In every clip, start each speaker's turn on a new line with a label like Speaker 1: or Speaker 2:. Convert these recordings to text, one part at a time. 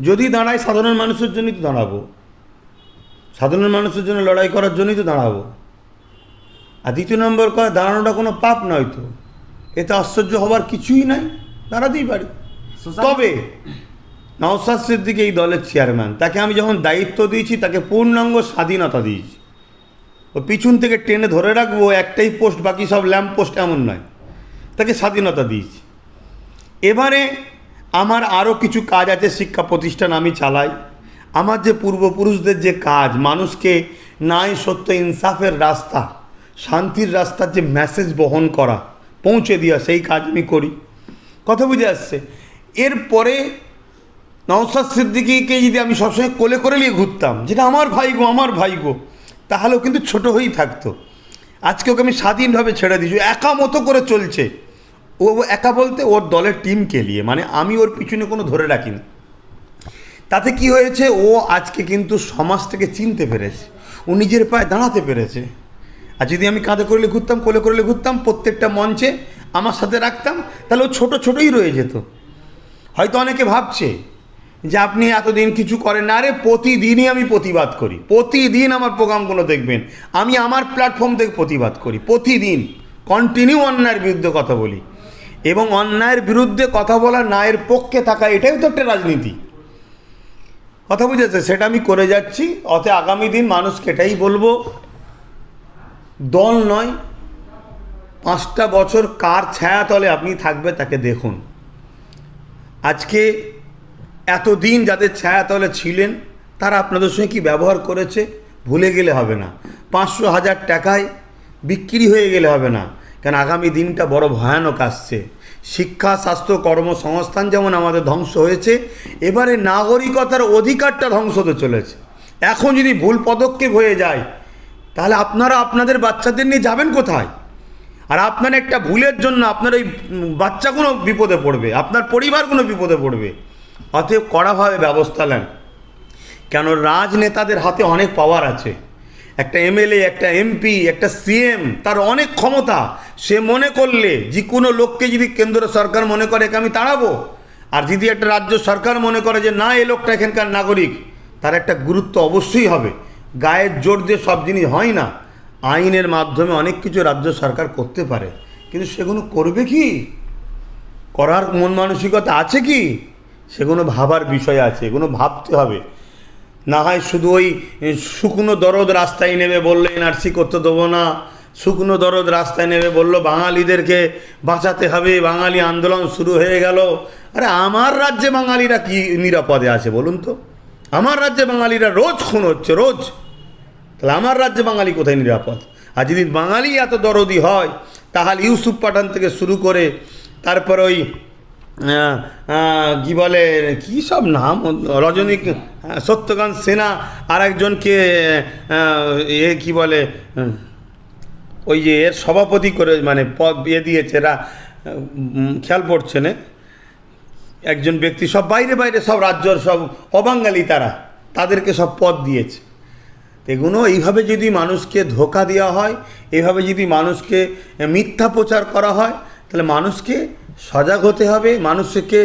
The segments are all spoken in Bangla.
Speaker 1: যদি দাঁড়াই সাধারণ মানুষের জন্যই তো দাঁড়াবো। সাধারণ মানুষের জন্য লড়াই করার জন্যই তো দাঁড়াবো। আর দ্বিতীয় নম্বর কথা দাঁড়ানোটা কোনো পাপ নয় তো। এতে আশ্চর্য হবার কিছুই নাই। দাঁড়াতেই পারি। তবে নওসাদ সিদ্দিকি এই দলের চেয়ারম্যান তাকে আমি যখন দায়িত্ব দিয়েছি তাকে পূর্ণাঙ্গ স্বাধীনতা দিয়েছি। ও পিছন থেকে টেনে ধরে রাখব একটাই পোস্ট বাকি সব ল্যাম্প পোস্ট এমন নয়। তাকে স্বাধীনতা দিয়েছি। এবারে আমার আরও কিছু কাজ আছে, শিক্ষা প্রতিষ্ঠান আমি চালাই। আমার যে পূর্বপুরুষদের যে কাজ, মানুষকে ন্যায়, সত্য, ইনসাফের রাস্তা, শান্তির রাস্তার যে মেসেজ বহন করা, পৌঁছে দেওয়া, সেই কাজ আমি করি। কথা বুঝে আসছে? এরপরে নওসাদ সিদ্দিকিকে যদি আমি সবসময় কোলে করে নিয়ে ঘুরতাম, যেটা আমার ভাইগো আমার ভাইগো তাহলেও কিন্তু ছোট হয়েই থাকতো। আজকে ওকে আমি স্বাধীনভাবে ছেড়ে দিয়েছি, একা মতো করে চলছে। ও একা বলতে ওর দলের টিমকে নিয়ে মানে আমি ওর পিছনে কোনো ধরে রাখি তাতে কি হয়েছে? ও আজকে কিন্তু সমাজটাকে চিনতে পেরেছে। ও নিজের পায়ে দাঁড়াতে পেরেছে। আর যদি আমি কাঁধে করলে ঘুরতাম, কোলে করলে ঘুরতাম, প্রত্যেকটা মঞ্চে আমার সাথে রাখতাম, তাহলে ও ছোটো ছোটোই রয়ে যেত। হয়তো অনেকে ভাবছে যে আপনি এতদিন কিছু করেন না, আরে প্রতিদিনই আমি প্রতিবাদ করি। প্রতিদিন আমার প্রোগ্রামগুলো দেখবেন। আমি আমার প্ল্যাটফর্ম থেকে প্রতিবাদ করি, প্রতিদিন। কন্টিনিউ অন্যায়ের বিরুদ্ধে কথা বলি। এবং অন্যায়ের বিরুদ্ধে কথা বলা ন্যায়ের পক্ষে থাকা, এটাই তো একটা রাজনীতি। কথা বুঝেছে? সেটা আমি করে যাচ্ছি। অতে আগামী দিন মানুষকে এটাই বলব, দল নয়, পাঁচটা বছর কার ছায়াতলে আপনি থাকবে তাকে দেখুন। আজকে এতদিন যাদের ছায়াতলে ছিলেন, তারা আপনাদের সঙ্গে কী ব্যবহার করেছে? ভুলে গেলে হবে না। পাঁচশো হাজার টাকায় বিক্রি হয়ে গেলে হবে না। কারণ আগামী দিনটা বড় ভয়ানক আসছে। শিক্ষা স্বাস্থ্য কর্মসংস্থান যেমন আমাদের ধ্বংস হয়েছে এবারে নাগরিকতার অধিকারটা ধ্বংস হতে চলেছে। এখন যদি ভুল পদক্ষেপ হয়ে যায় তাহলে আপনারা আপনাদের বাচ্চাদের নিয়ে যাবেন কোথায়? আর আপনার একটা ভুলের জন্য আপনার ওই উম, বাচ্চাগুলো বিপদে পড়বে আপনার পরিবার কোনো বিপদে পড়বে। অতএব কড়াভাবে ব্যবস্থা নেন। কেন রাজনেতাদের হাতে অনেক পাওয়ার আছে। একটা এমএলএ একটা এমপি একটা সিএম তার অনেক ক্ষমতা। সে মনে করলে যে কোনো লোককে যদি কেন্দ্র সরকার মনে করে একে আমি তাড়াবো আর যদি একটা রাজ্য সরকার মনে করে যে না, এ লোকটা এখানকার নাগরিক, তার একটা গুরুত্ব অবশ্যই হবে। গায়ের জোর দিয়ে সব জিনিস হয় না। আইনের মাধ্যমে অনেক কিছু রাজ্য সরকার করতে পারে। কিন্তু সেগুলো করবে কি? করার মন মানসিকতা আছে কি? সেগুলো ভাবার বিষয় আছে এগুলো ভাবতে হবে। না হয় শুধু ওই শুকনো দরদ রাস্তায় নেবে বললে এনআরসি করতে দেবো না। শুকনো দরদ রাস্তায় নেবে বলল, বাঙালিদেরকে বাঁচাতে হবে, বাঙালি আন্দোলন শুরু হয়ে গেল। আরে আমার রাজ্যে বাঙালিরা কি নিরাপদে আছে বলুন তো? আমার রাজ্যে বাঙালিরা রোজ খুন হচ্ছে, রোজ। তাহলে আমার রাজ্যে বাঙালি কোথায় নিরাপদ? আর যদি বাঙালি এত দরদি হয়, তাহলে ইউসুফ পাঠান থেকে শুরু করে, তারপর ওই কি বলে, কি সব নাম? রজনী সত্যকান্ত সিনহা আর একজনকে এ কি বলে ওই যে এর সভাপতি করে মানে পদ ইয়ে দিয়েছে, এরা খেয়াল পড়ছে না? একজন ব্যক্তি, সব বাইরে বাইরে সব রাজ্যর সব অবাঙ্গালি তারা, তাদেরকে সব পদ দিয়েছে। এগুলো এইভাবে যদি মানুষকে ধোকা দেওয়া হয়, এইভাবে যদি মানুষকে মিথ্যা প্রচার করা হয়, তাহলে মানুষকে সজাগ হতে হবে মানুষকে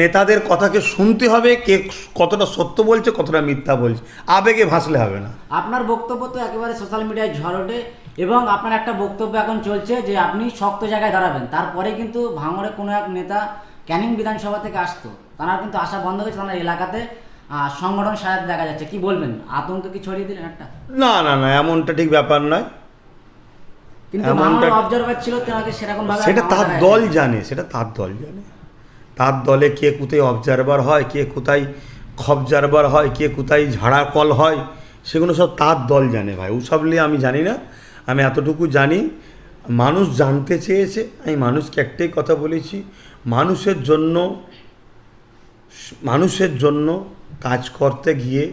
Speaker 1: নেতাদের কথাকে শুনতে হবে কে কতটা সত্য বলছে কতটা মিথ্যা বলছে। আবেগে ভাসলে হবে না।
Speaker 2: আপনার বক্তব্য তো একেবারে সোশ্যাল মিডিয়ায় ঝড় ওঠে এবং আপনার একটা বক্তব্য এখন চলছে যে আপনি শক্ত জায়গায় দাঁড়াবেন। তারপরে কিন্তু ভাঙড়ে কোনো এক নেতা ক্যানিং বিধানসভা থেকে আসতো। তারা কিন্তু আসা বন্ধ করেছে তার এলাকাতে। সংগঠন সাজাতে দেখা যাচ্ছে। কি বলবেন? আতঙ্ক কি ছড়িয়ে দিলেন একটা?
Speaker 1: না না না এমনটা ঠিক ব্যাপার নয়। এমনটা- সেটা তার দল জানে সেটা তার দল জানে। তার দলে কে কোথায় অবজারভার হয় কে কোথায় খবজারবার হয় কে কোথায় ঝাড়া কল হয় সেগুলো সব তার দল জানে ভাই। ওসব নিয়ে আমি জানি না। আমি এতটুকু জানি মানুষ জানতে চেয়েছে আমি মানুষকে একটাই কথা বলেছি মানুষের জন্য মানুষের জন্য কাজ করতে গিয়ে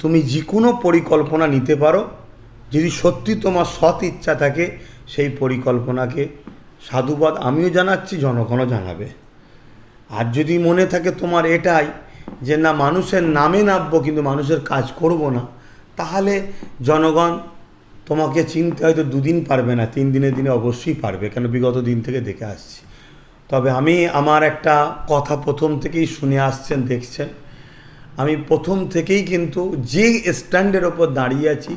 Speaker 1: তুমি যে কোনো পরিকল্পনা নিতে পারো যদি সত্যি তোমার সৎ ইচ্ছা থাকে, সেই পরিকল্পনাকে সাধুবাদ আমিও জানাচ্ছি, জনগণও জানাবে। আর যদি মনে থাকে তোমার এটাই, যে না, মানুষের নামে নামবো কিন্তু মানুষের কাজ করব না, তাহলে জনগণ তোমাকে চিনতে হয়তো দুদিন পারবে না, তিন দিনের দিনে অবশ্যই পারবে, কেন বিগত দিন থেকে দেখে আসছি। তবে আমি আমার একটা কথা প্রথম থেকেই শুনে আসছেন, দেখছেন। আমি প্রথম থেকেই কিন্তু যে স্ট্যান্ডের ওপর দাঁড়িয়ে আছি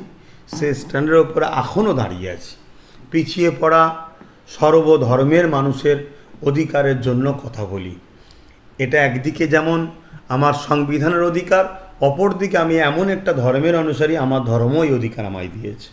Speaker 1: সে স্ট্যান্ডের ওপরে এখনও দাঁড়িয়ে আছি। পিছিয়ে পড়া সর্বধর্মের মানুষের অধিকারের জন্য কথা বলি। এটা একদিকে যেমন আমার সংবিধানের অধিকার, অপরদিকে আমি এমন একটা ধর্মের অনুসারী আমার ধর্মই অধিকার আমায় দিয়েছে।